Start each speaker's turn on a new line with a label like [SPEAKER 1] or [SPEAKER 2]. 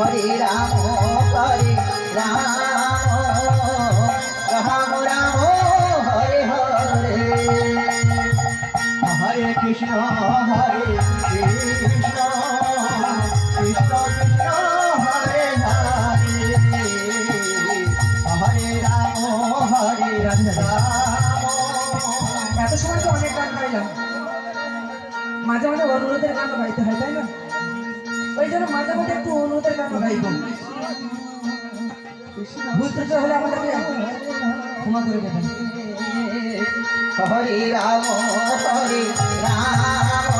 [SPEAKER 1] হরে রাম হরে রাম। রাম রাম, হরে হরে। হরে কৃষ্ণ হরে কৃষ্ণ। কৃষ্ণ কৃষ্ণ মাঝে মাঝে অনুরোধের গান গাইতে হয়, তাই না? ওই জন্য মাঝে মাঝে একটু অনুরোধের গান গাইব বুঝতে হলে আমাদেরকে ক্ষমা করে দেবেন। হরে রাম হরে রাম।